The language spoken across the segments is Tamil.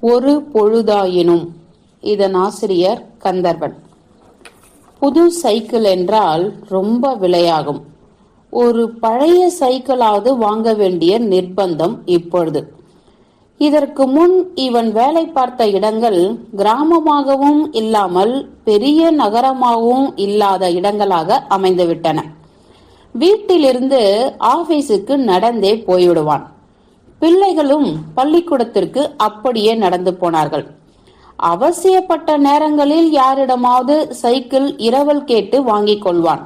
ஒரு பொழுதாயினும். இதன் ஆசிரியர் கந்தர்வன். புது சைக்கிள் என்றால் ரொம்ப விலையாகும். ஒரு பழைய சைக்கிளாவது வாங்க வேண்டிய நிர்பந்தம் இப்பொழுது. இதற்கு முன் இவன் வேலை பார்த்த இடங்கள் கிராமமாகவும் இல்லாமல் பெரிய நகரமாகவும் இல்லாத இடங்களாக அமைந்துவிட்டன. வீட்டிலிருந்து ஆபீஸுக்கு நடந்தே போய்விடுவான். பிள்ளைகளும் பள்ளிக்கூடத்திற்கு அப்படியே நடந்து போனார்கள். அவசியப்பட்ட நேரங்களில் யாரிடமாவது சைக்கிள் இரவல் கேட்டு வாங்கிக் கொள்வான்.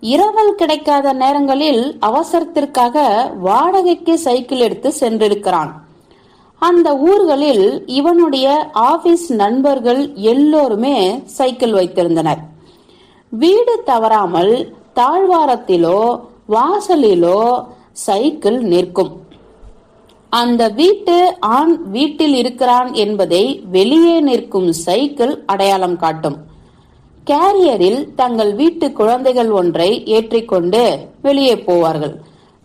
இரவல் கிடைக்காத நேரங்களில் அவசரத்திற்காக வாடகைக்கு சைக்கிள் எடுத்து சென்றிருக்கிறான். அந்த ஊர்களில் இவனுடைய ஆபீஸ் நண்பர்கள் எல்லோருமே சைக்கிள் வைத்திருந்தனர். வீடு தவறாமல் தாழ்வாரத்திலோ வாசலிலோ சைக்கிள் நிற்கும். அந்த வீட்டு ஆண் வீட்டில் இருக்கிறான் என்பதை வெளியே நிற்கும் சைக்கிள் அடையாளம் காட்டும். கேரியரில் தங்கள் வீட்டு குழந்தைகள் ஒன்றை ஏற்றிக்கொண்டு வெளியே போவார்கள்.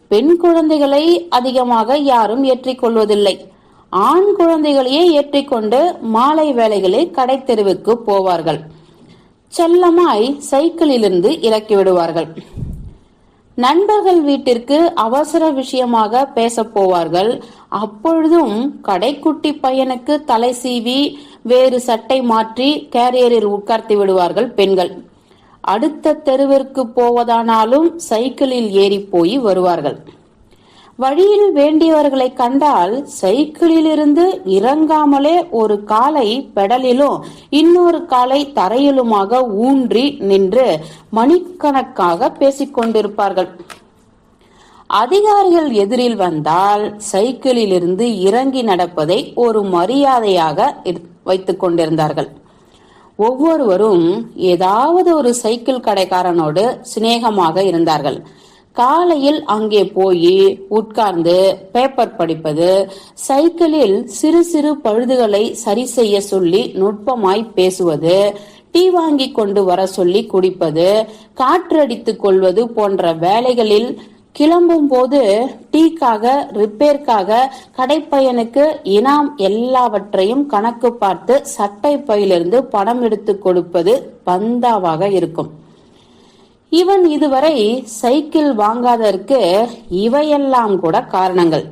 பெண் குழந்தைகளை அதிகமாக யாரும் ஏற்றிக்கொள்வதில்லை. ஆண் குழந்தைகளையே ஏற்றிக்கொண்டு மாலை வேளைகளில் கடை தெருவுக்கு போவார்கள். செல்லமாய் சைக்கிளிலிருந்து இறக்கி விடுவார்கள். நண்பர்கள் வீட்டிற்கு அவசர விஷயமாக பேசப் போவார்கள். அப்பொழுதும் கடைக்குட்டி பையனுக்கு தலை சீவி வேறு சட்டை மாற்றி கேரியரில் உட்கார்த்தி விடுவார்கள் பெண்கள். அடுத்த தெருவிற்கு போவதானாலும் சைக்கிளில் ஏறி போய் வருவார்கள். வழியில் வேண்டியவர்களை கண்டால் சைக்கிளிலிருந்து இறங்காமலே ஒரு காலை பெடலிலும் இன்னொரு காலை தரையிலுமாக ஊன்றி நின்று மணிக்கணக்காக பேசிக்கொண்டிருப்பார்கள் அதிகாரிகள் எதிரில் வந்தால் சைக்கிளிலிருந்து இறங்கி நடப்பதை ஒரு மரியாதையாக வைத்துக் கொண்டிருந்தார்கள். ஒவ்வொருவரும் ஏதாவது ஒரு சைக்கிள் கடைக்காரனோடு சிநேகமாக இருந்தார்கள். காலையில் அங்கே போய் உட்கார்ந்து பேப்பர் படிப்பது சைக்கிளில் சிறு சிறு பழுதுகளை சரி செய்ய சொல்லி நுட்பமாய் பேசுவது டீ வாங்கி கொண்டு வர சொல்லி குடிப்பது காற்றடித்து கொள்வது போன்ற வேலைகளில் கிளம்பும் போது டீக்காக ரிப்பேர்க்காக கடைப்பையனுக்கு இனாம் எல்லாவற்றையும் கணக்கு பார்த்து சட்டை பையிலிருந்து பணம் எடுத்து கொடுப்பது பந்தாவாக இருக்கும். இவன் இதுவரை சைக்கிள் வாங்காததற்கு இவையெல்லாம் கூட காரணங்கள்.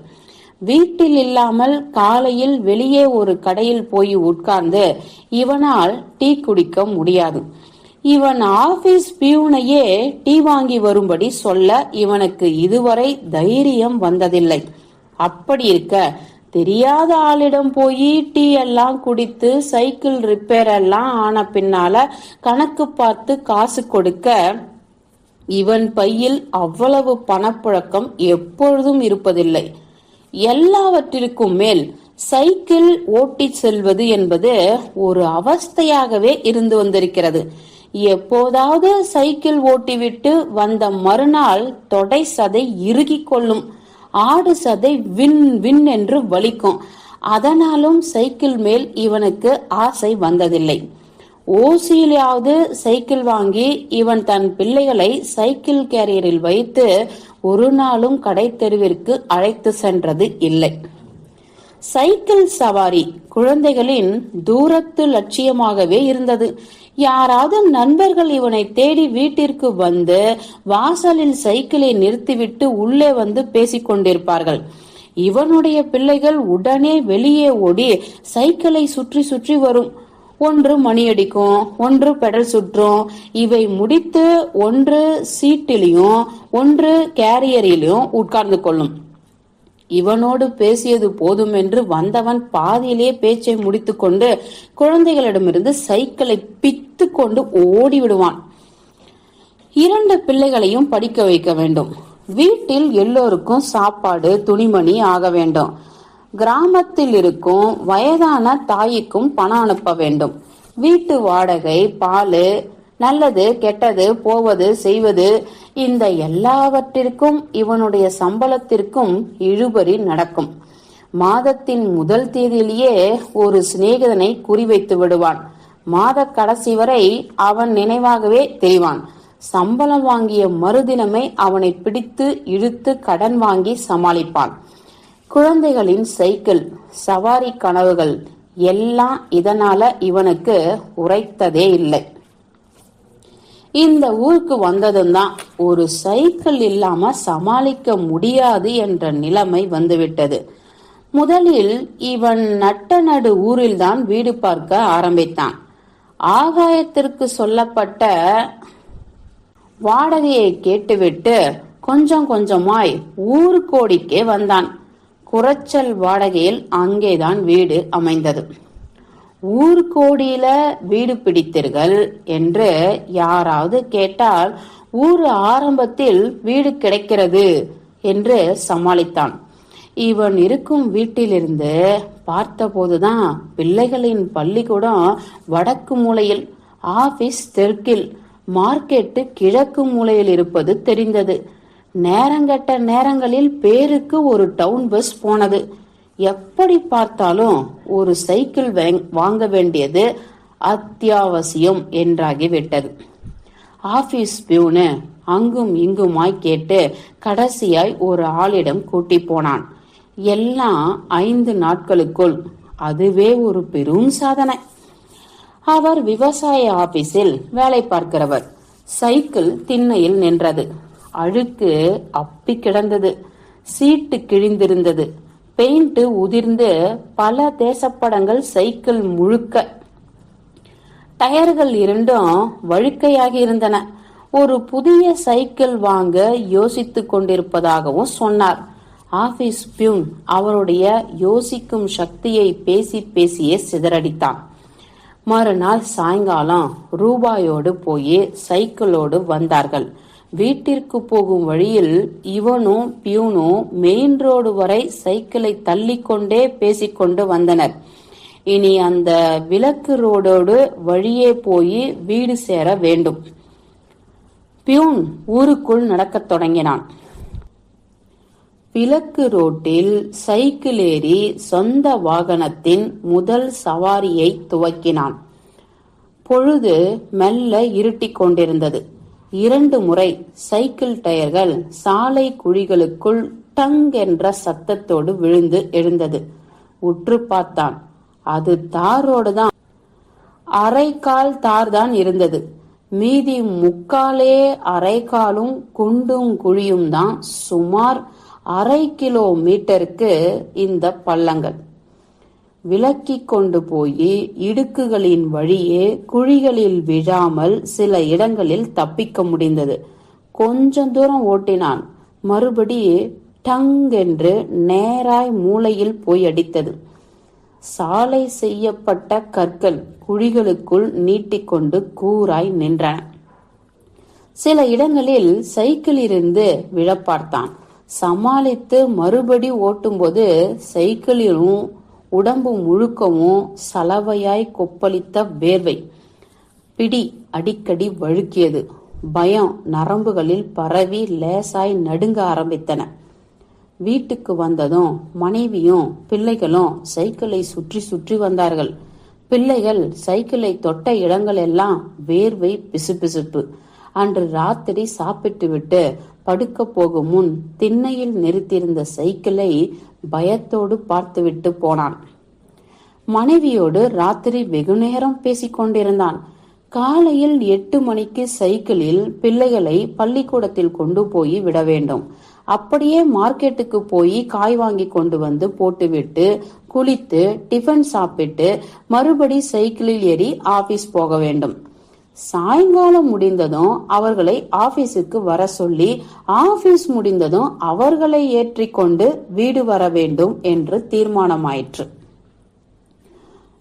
வீட்டில் இல்லாமல் காலையில் வெளியே ஒரு கடையில் போய் உட்கார்ந்து இவனால் டீ குடிக்க முடியாது. இவன் ஆபீஸ் பியூனையே டீ வாங்கி வரும்படி சொல்ல இவனுக்கு இதுவரை தைரியம் வந்ததில்லை. அப்படி இருக்க தெரியாத ஆளிடம் போய் டீ எல்லாம் குடித்து சைக்கிள் ரிப்பேர் எல்லாம் ஆன பின்னால கணக்கு பார்த்து காசு கொடுக்க இவன் பையில் அவ்வளவு பணப்புழக்கம் எப்பொழுதும் இருப்பதில்லை. எல்லாவற்றிற்கும் மேல் சைக்கிள் ஓட்டி செல்வது என்பது ஒரு அவஸ்தையாகவே இருந்து வந்திருக்கிறது. எப்போதாவது சைக்கிள் ஓட்டிவிட்டு வந்த மறுநாள் தொடை சதை இறுகிக் கொள்ளும். ஆடு சதை வின் வின் என்று வலிக்கும். அதனாலும் சைக்கிள் மேல் இவனுக்கு ஆசை வந்ததில்லை. ஓசியிலாவது சைக்கிள் வாங்கி இவன் தன் பிள்ளைகளை சைக்கிள் கேரியரில் வைத்து ஒரு நாளும் கடை தெருவிற்கு அழைத்து சென்றது இல்லை. சைக்கிள் சவாரி குழந்தைகளின் தூரத்து லட்சியமாகவே இருந்தது. யாராவது நண்பர்கள் இவனை தேடி வீட்டிற்கு வந்து வாசலில் சைக்கிளை நிறுத்திவிட்டு உள்ளே வந்து பேசிக் கொண்டிருப்பார்கள். இவனுடைய பிள்ளைகள் உடனே வெளியே ஓடி சைக்கிளை சுற்றி சுற்றி வரும். ஒன்று மணியடிக்கும் ஒன்று பெடல் சுற்றும். இவை முடித்து ஒன்று சீட்டிலையும் ஒன்று கேரியரிலையும் உட்கார்ந்து கொள்ளும். இவனோடு பேசியது போதும் என்று வந்தவன் பாதியிலே பேச்சை முடித்துக்கொண்டு குழந்தைகளிடமிருந்து சைக்கிளை பித்து கொண்டு ஓடி விடுவான் இரண்டு பிள்ளைகளையும் படிக்க வைக்க வேண்டும். வீட்டில் எல்லோருக்கும் சாப்பாடு துணிமணி ஆக வேண்டும். கிராமத்தில் இருக்கும் வயதான தாய்க்கும் பணம் அனுப்ப வேண்டும். வீட்டு வாடகை பால் நல்லது கெட்டது போவது செய்வது இந்த எல்லாவற்றிற்கும் இவனுடைய சம்பளத்திற்கும் இழுபறி நடக்கும். மாதத்தின் முதல் தேதியிலேயே ஒரு சிநேகிதனை குறிவைத்து விடுவான். மாத கடைசி வரை அவன் நினைவாகவே தெரிவான். சம்பளம் வாங்கிய மறுதினமே அவனை பிடித்து இழுத்து கடன் வாங்கி சமாளிப்பான். குழந்தைகளின் சைக்கிள் சவாரி கனவுகள் எல்லாம் இதனால இவனுக்கு உரைத்ததே இல்லை. இந்த ஊருக்கு வந்ததும் தான் ஒரு சைக்கிள் இல்லாம சமாளிக்க முடியாது என்ற நிலைமை வந்துவிட்டது. முதலில் இவன் நட்ட நடு ஊரில்தான் வீடு பார்க்க ஆரம்பித்தான். ஆகாயத்திற்கு சொல்லப்பட்ட வாடகையை கேட்டுவிட்டு கொஞ்சம் கொஞ்சமாய் ஊருக்கோடிக்கே வந்தான். குறைச்சல் வாடகையில் அங்கேதான் வீடு அமைந்தது. ஊர்கோடியில வீடு பிடித்தீர்கள் என்று யாராவது கேட்டால் ஊர் ஆரம்பத்தில் வீடு கிடைக்கிறது என்று சமாளித்தான். இவன் இருக்கும் வீட்டிலிருந்து பார்த்தபோதுதான் பிள்ளைகளின் பள்ளிக்கூடம் வடக்கு மூலையில் ஆபீஸ் தெற்கில் மார்க்கெட்டு கிழக்கு மூலையில் இருப்பது தெரிந்தது. நேரங்கட்ட நேரங்களில் பேருக்கு ஒரு டவுன் பஸ் போனது. எப்படி பார்த்தாலும் ஒரு சைக்கிள் வாங்க வேண்டியது அத்தியாவசியம் என்றாகிவிட்டது. ஆபீஸ் பியூனு அங்கும் இங்குமாய் கேட்டு கடைசியாய் ஒரு ஆளிடம் கூட்டி போனான். எல்லாம் ஐந்து நாட்களுக்குள். அதுவே ஒரு பெரும் சாதனை. அவர் விவசாய ஆபீஸில் வேலை பார்க்கிறவர். சைக்கிள் திண்ணையில் நின்றது. அழுக்கு அப்பி கிடந்தது. சீட்டு கிழிந்திருந்தது. பெயிண்ட் உதிர்ந்து பல தேசப்படங்கள் சைக்கிள் முழுக்க. டயர்கள் இரண்டும் வழுக்கையாகி இருந்தன. ஒரு புதிய சைக்கிள் வாங்க யோசித்துக் கொண்டிருப்பதாகவும் சொன்னார். ஆபீஸ் பியூன் அவருடைய யோசிக்கும் சக்தியை பேசி பேசியே சிதறடித்தான். மறுநாள் சாயங்காலம் ரூபாயோடு போய் சைக்கிளோடு வந்தார்கள். வீட்டிற்கு போகும் வழியில் இவனும் பியூனும் மெயின் ரோடு வரை சைக்கிளை தள்ளிக்கொண்டே பேசிக்கொண்டு வந்தனர். இனி அந்த விளக்கு ரோடோடு வழியே போய் வீடு சேர வேண்டும். பியூன் ஊருக்குள் நடக்கத் தொடங்கினான். விளக்கு ரோட்டில் சைக்கிள் ஏறி சொந்த வாகனத்தின் முதல் சவாரியை துவக்கினான். பொழுது மெல்ல இருட்டிக் கொண்டிருந்தது இரண்டு முறை சைக்கிள் டயர்கள் சாலை குழிகளுக்குள் டங் என்ற சத்தத்தோடு விழுந்து எழுந்தது. உற்று பார்த்தான். அது தாரோடு தான். அரைக்கால் தார் தான் இருந்தது. மீதி முக்காலே அரைக்காலும் குண்டும் குழியும் தான். சுமார் அரை கிலோ மீட்டருக்கு இந்த பள்ளங்கள். விலக்கிக் கொண்டு போய் இடுக்குகளின் வழியே குழிகளில் விழாமல் சில இடங்களில் தப்பிக்க முடிந்தது. கொஞ்சம் தூரம் ஓட்டினான். மறுபடி டங் என்று நேராய் மூலையில் போய் அடித்தது. சாலை செய்யப்பட்ட கற்கள் குழிகளுக்குள் நீட்டிக்கொண்டு கூராய் நின்றன. சில இடங்களில் சைக்கிளிலிருந்து விழப்பார்த்தான். சமாளித்து மறுபடி ஓட்டும்போது சைக்கிளிலும் உடம்பு முழுக்கவும் சலவையாய் கொப்பளித்த வேர்வை. பிடி அடிக்கடி வழுக்கியது. பயம் நரம்புகளில் பரவி லேசாய் நடுங்க ஆரம்பித்தன. வீட்டுக்கு வந்ததும் மனைவியும் பிள்ளைகளும் சைக்கிளை சுற்றி சுற்றி வந்தார்கள். பிள்ளைகள் சைக்கிளை தொட்ட இடங்களெல்லாம் வேர்வை பிசுபிசுப்பு. அன்று ராத்திரி சாப்பிட்டுவிட்டு படுக்க போகும் முன் திண்ணையில் நிறுத்தியிருந்த சைக்கிளை பயத்தோடு பார்த்துவிட்டு போனான். மனைவியோடு ராத்திரி வெகுநேரம் பேசிக் கொண்டிருந்தான். காலையில் எட்டு மணிக்கு சைக்கிளில் பிள்ளைகளை பள்ளிக்கூடத்தில் கொண்டு போய் விட வேண்டும். அப்படியே மார்க்கெட்டுக்கு போய் காய் வாங்கி கொண்டு வந்து போட்டுவிட்டு குளித்து டிஃபன் சாப்பிட்டு மறுபடி சைக்கிளில் ஏறி ஆபீஸ் போக வேண்டும். சாயங்காலம் முடிந்ததும் அவர்களை ஆபீஸுக்கு வர சொல்லி ஆபீஸ் முடிந்ததும் அவர்களை ஏற்றிக்கொண்டு வீடு வர வேண்டும் என்று தீர்மானமாயிற்று.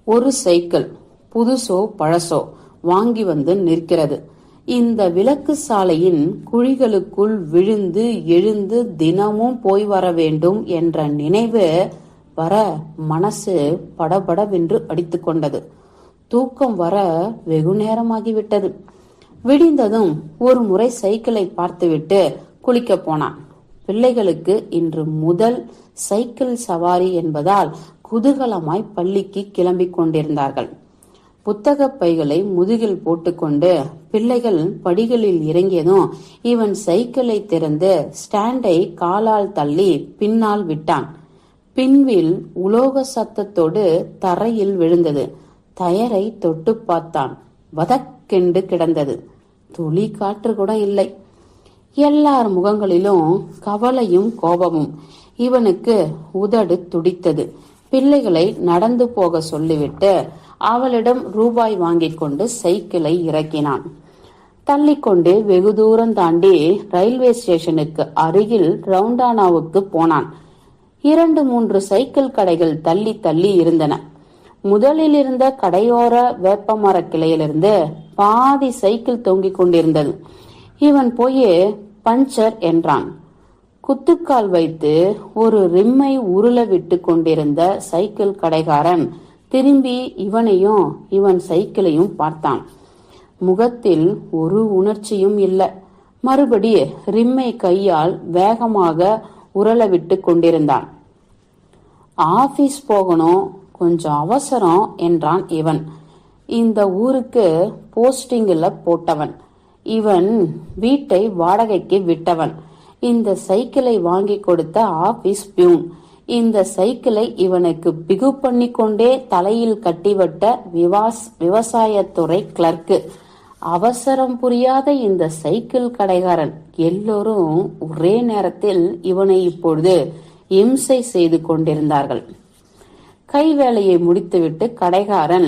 ஒரு சைக்கிள் புதுசோ பழசோ வாங்கி வந்து நிற்கிறது. இந்த விளக்கு சாலையின் குழிகளுக்குள் விழுந்து எழுந்து தினமும் போய் வர வேண்டும் என்ற நினைவு வர மனசு படபடவென்று அடித்துக்கொண்டது தூக்கம் வர வெகு நேரமாகிவிட்டது. விடிந்ததும் ஒரு முறை சைக்கிளை பார்த்துவிட்டு குளிக்க போனான். பிள்ளைகளுக்கு இன்று முதல் சைக்கிள் சவாரி என்பதால் குதூகலமாய் பள்ளிக்கு கிளம்பிக் கொண்டிருந்தார்கள். புத்தக பைகளை முதுகில் போட்டுக்கொண்டு பிள்ளைகள் படிகளில் இறங்கியதும் இவன் சைக்கிளை திறந்து ஸ்டாண்டை காலால் தள்ளி பின்னால் விட்டான். பின்வில் உலோக சத்தத்தோடு தரையில் விழுந்தது. டயரை தொட்டு பார்த்தான். வதக்கெண்டு கிடந்தது. துளி காற்று கூட இல்லை. எல்லார் முகங்களிலும் கவலையும் கோபமும். இவனுக்கு உதடு துடித்தது. பிள்ளைகளை நடந்து போக சொல்லிவிட்டு அவளிடம் ரூபாய் வாங்கிக் கொண்டு சைக்கிளை இறக்கினான். தள்ளிக்கொண்டு வெகு தூரம் தாண்டி ரயில்வே ஸ்டேஷனுக்கு அருகில் ரவுண்டானாவுக்கு போனான். இரண்டு மூன்று சைக்கிள் கடைகள் தள்ளி தள்ளி இருந்தன. முதலில் இருந்த கடையோர வேப்பமர கிளையிலிருந்து பாதி சைக்கிள் தொங்கிக் கொண்டிருந்தது. இவன் போய் பஞ்சர் என்றான். குத்துக்கால் வைத்து ஒரு ரிம்மை உருள விட்டு கொண்டிருந்த சைக்கிள் கடைக்காரன் திரும்பி இவனையும் இவன் சைக்கிளையும் பார்த்தான். முகத்தில் ஒரு உணர்ச்சியும் இல்லை. மறுபடி ரிம்மை கையால் வேகமாக உருள விட்டு கொண்டிருந்தான். ஆபீஸ் போகணும் கொஞ்சம் அவசரம் என்றான் இவன். இந்த ஊருக்கு போஸ்டிங்கில் போட்டவன். இவன் வீட்டை வாடகைக்கு விட்டவன். இந்த சைக்கிளை வாங்கி கொடுத்த ஆபீஸ் பியூன். இந்த சைக்கிளை இவனுக்கு பிகு பண்ணி கொண்டே தலையில் கட்டிவிட்ட விவாஸ் விவசாயத்துறை கிளர்க்கு. அவசரம் புரியாத இந்த சைக்கிள் கடைகாரன் எல்லோரும் ஒரே நேரத்தில் இவனை இப்பொழுது இம்சை செய்து கொண்டிருந்தார்கள். கை வேலையை முடித்துவிட்டு கடைக்காரன்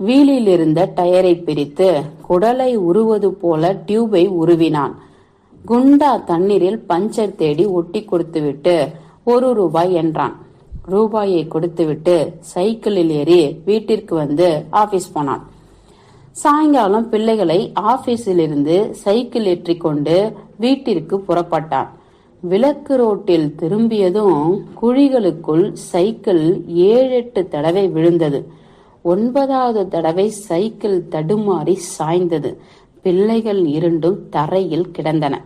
வீலில் இருந்த டயரை பிரித்து குடலை உருவது போல டியூபை உருவினான். குண்டா தண்ணீரில் பஞ்சர் தேடி ஒட்டி கொடுத்துவிட்டு ஒரு ரூபாய் என்றான். ரூபாயை கொடுத்துவிட்டு சைக்கிளில் ஏறி வீட்டிற்கு வந்து ஆபீஸ் போனான். சாயங்காலம் பிள்ளைகளை ஆபீஸில் இருந்து சைக்கிள் ஏற்றிக்கொண்டு வீட்டிற்கு புறப்பட்டான். விளக்கு ரோட்டில் திரும்பியதும் குழிகளுக்குள் சைக்கிள் ஏழெட்டு தடவை விழுந்தது. ஒன்பதாவது தடவை சைக்கிள் தடுமாறி சாய்ந்தது. பிள்ளைகள் இரண்டும் தரையில் கிடந்தன.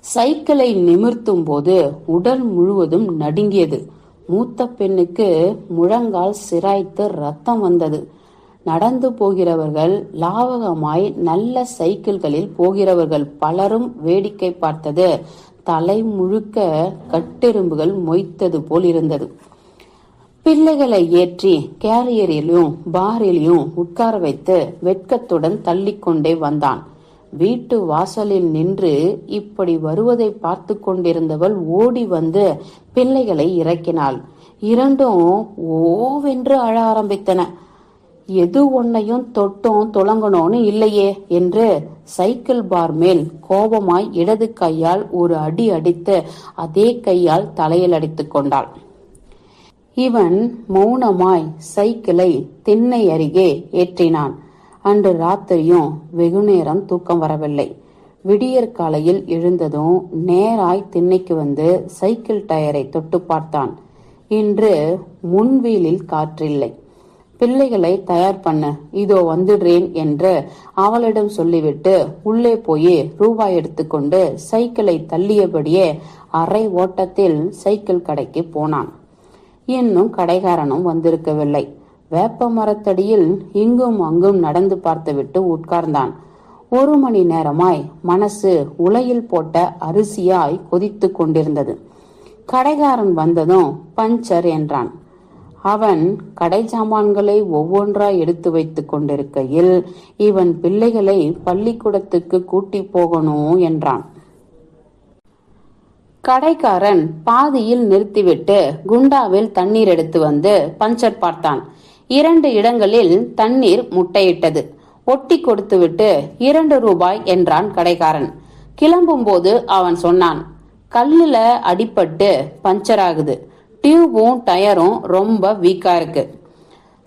சைக்கிளை நிமிர்த்தும் போது உடல் முழுவதும் நடுங்கியது. மூத்த பெண்ணுக்கு முழங்கால் சிராய்த்து ரத்தம் வந்தது. நடந்து போகிறவர்கள் லாவகமாய் நல்ல சைக்கிள்களில் போகிறவர்கள் பலரும் வேடிக்கை பார்த்தது. தலை முழுக்க கட்டெரும்புகள் மொய்த்தது போல் இருந்தது. பிள்ளைகளை ஏற்றி கேரியரிலும் பாரிலையும் உட்கார வைத்து வெட்கத்துடன் தள்ளிக்கொண்டே வந்தான். வீட்டு வாசலில் நின்று இப்படி வருவதை பார்த்து கொண்டிருந்தவள் ஓடி வந்து பிள்ளைகளை இறக்கினாள். இரண்டும் ஓவென்று அழ ஆரம்பித்தன. எது ஒன்னையும் தொட்டும் துளங்கணும்னு இல்லையே என்று சைக்கிள் பார் மேல் கோபமாய் இடது கையால் ஒரு அடி அடித்து அதே கையால் தலையில் அடித்து கொண்டாள். இவன் மௌனமாய் சைக்கிளை திண்ணை அருகே ஏற்றினான். அன்று ராத்திரியும் வெகுநேரம் தூக்கம் வரவில்லை. விடியற் காலையில் எழுந்ததும் நேராய் திண்ணைக்கு வந்து சைக்கிள் டயரை தொட்டு பார்த்தான். இன்று முன்வீலில் காற்றில்லை. பிள்ளைகளை தயார் பண்ண. இதோ வந்துடுறேன் என்று அவளிடம் சொல்லிவிட்டு உள்ளே போய் ரூபாய் எடுத்துக்கொண்டு சைக்கிளை தள்ளியபடியே அரை ஓட்டத்தில் சைக்கிள் கடைக்கு போனான். இன்னும் கடைகாரனும் வந்திருக்கவில்லை. வேப்ப மரத்தடியில் இங்கும் அங்கும் நடந்து பார்த்துவிட்டு உட்கார்ந்தான். ஒரு மணி நேரமாய் மனசு உலையில் போட்ட அரிசியாய் கொதித்து கொண்டிருந்தது. கடைகாரன் வந்ததும் பஞ்சர் என்றான். அவன் கடை சாமான்களை ஒவ்வொன்றாய் எடுத்து வைத்துக் கொண்டிருக்கையில் இவன் பிள்ளைகளை பள்ளிக்கூடத்துக்கு கூட்டி போகணும் என்றான். கடைக்காரன் பாதியில் நிறுத்திவிட்டு குண்டாவில் தண்ணீர் எடுத்து வந்து பஞ்சர் பார்த்தான். இரண்டு இடங்களில் தண்ணீர் முட்டையிட்டது. ஒட்டி கொடுத்துவிட்டு இரண்டு ரூபாய் என்றான் கடைக்காரன். கிளம்பும் போது அவன் சொன்னான் கல்லுல அடிபட்டு பஞ்சர் ஆகுது. டியூபும் டயரும் ரொம்ப வீக்காக இருக்கு.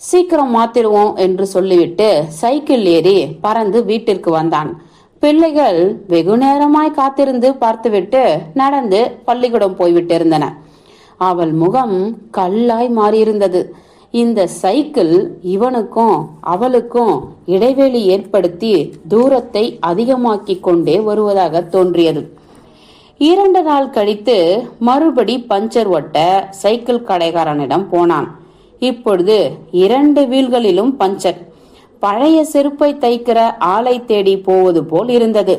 சீக்கிரம் மாத்திருவோம் என்று சொல்லிவிட்டு சைக்கிள் ஏறி பறந்து வீட்டிற்கு வந்தான். பிள்ளைகள் வெகு நேரமாய் காத்திருந்து பார்த்துவிட்டு நடந்து பள்ளிக்கூடம் போய்விட்டு இருந்தன அவள் முகம் கல்லாய் மாறியிருந்தது. இந்த சைக்கிள் இவனுக்கும் அவளுக்கும் இடைவெளி ஏற்படுத்தி தூரத்தை அதிகமாக்கி கொண்டே வருவதாக தோன்றியது. இரண்டு நாள் கழித்து மறுபடி பஞ்சர் ஒட்ட சைக்கிள் கடைக்காரனிடம் போனான். இப்பொழுது இரண்டு வீல்களிலும் பஞ்சர். பழைய செருப்பை தைக்கிற ஆளை தேடி போவது போல் இருந்தது.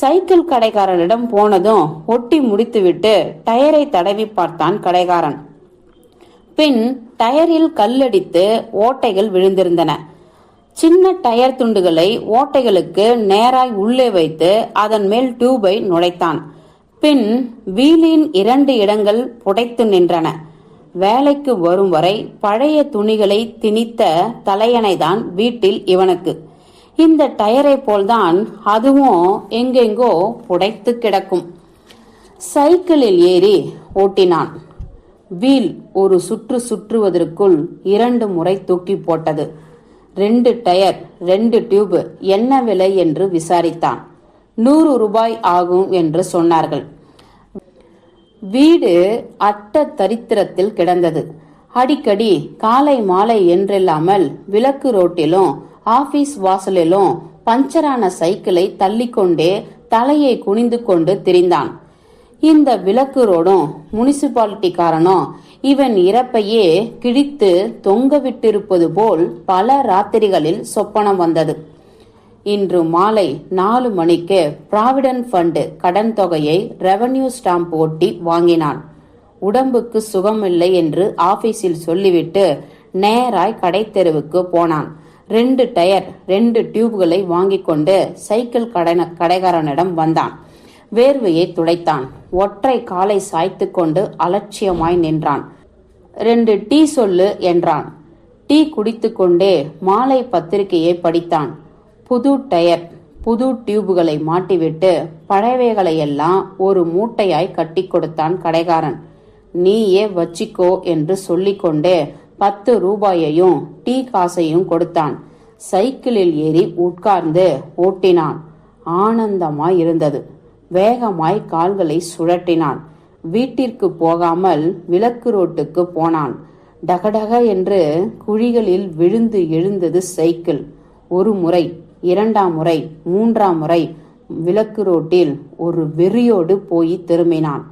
சைக்கிள் கடைக்காரனிடம் போனதும் ஒட்டி முடித்துவிட்டு டயரை தடவி பார்த்தான் கடைக்காரன் பின் டயரில் கல்லடித்து ஓட்டைகள் விழுந்திருந்தன. சின்ன டயர் துண்டுகளை ஓட்டைகளுக்கு நேராய் உள்ளே வைத்து அதன் மேல் டியூபை நுழைத்தான். பின் வீலின் இரண்டு இடங்கள் புடைத்து நின்றன. வேலைக்கு வரும் வரை பழைய துணிகளை திணித்த தலையணைதான் வீட்டில் இவனுக்கு. இந்த டயரை போல்தான் அதுவும் எங்கெங்கோ புடைத்து கிடக்கும். சைக்கிளில் ஏறி ஓட்டினான். வீல் ஒரு சுற்று சுற்றுவதற்குள் இரண்டு முறை தூக்கி போட்டது. ரெண்டு டயர் ரெண்டு டியூப் என்ன விலை என்று விசாரித்தான். நூறு ரூபாய் ஆகும் என்று சொன்னார்கள். வீடு அட்ட தரித்திரத்தில் கிடந்தது. அடிக்கடி காலை மாலை என்றில்லாமல் விளக்கு ரோட்டிலும் ஆபீஸ் வாசலிலும் பஞ்சரான சைக்கிளை தள்ளிக்கொண்டே தலையை குனிந்து கொண்டு திரிந்தான். இந்த விளக்கு ரோடும் முனிசிபாலிட்டிக்காரனும் இவன் இறப்பையே கிழித்து தொங்க விட்டிருப்பது போல் பல ராத்திரிகளில் சொப்பனம் வந்தது. இன்று மாலை நாலு மணிக்கு ப்ராவிடன்ட் ஃபண்டு கடன் தொகையை ரெவன்யூ ஸ்டாம்ப் ஒட்டி வாங்கினான். உடம்புக்கு சுகமில்லை என்று ஆபீஸில் சொல்லிவிட்டு நேராய் கடைத்தெருவுக்கு போனான். ரெண்டு டயர் ரெண்டு டியூப்களை வாங்கி கொண்டு சைக்கிள் கடன கடைக்காரனிடம் வந்தான். வேர்வையை துடைத்தான். ஒற்றை காலை சாய்த்து கொண்டு அலட்சியமாய் நின்றான். ரெண்டு டீ சொல்லு என்றான். டீ குடித்துக்கொண்டே மாலை பத்திரிகையை படித்தான். புது டயர் புது டியூபுகளை மாட்டிவிட்டு பழையவைகளை எல்லாம் ஒரு மூட்டையாய் கட்டி கொடுத்தான் கடைக்காரன். நீயே வச்சிக்கோ என்று சொல்லிக்கொண்டே பத்து ரூபாயையும் டீ காசையும் கொடுத்தான். சைக்கிளில் ஏறி உட்கார்ந்து ஓட்டினான். ஆனந்தமாய் இருந்தது. வேகமாய் கால்களை சுழட்டினான் வீட்டிற்கு போகாமல் விளக்கு ரோட்டுக்கு போனான். டகடக என்று குழிகளில் விழுந்து எழுந்தது சைக்கிள். ஒரு முறை இரண்டாம் முறை மூன்றாம் முறை விளக்கு ரோட்டில் ஒரு வெறியோடு போய் திரும்பினான்.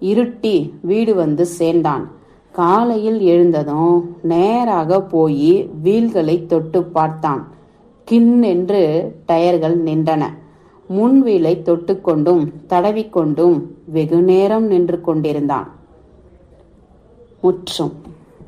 இருட்டி வீடு வந்து சேர்ந்தான். காலையில் எழுந்ததும் நேராக போய் வீல்களை தொட்டு பார்த்தான். கின் என்று டயர்கள் நின்றன. முன்வீலை தொட்டுக்கொண்டும் தடவிக்கொண்டும் வெகுநேரம் நின்று கொண்டிருந்தான். முற்றும்.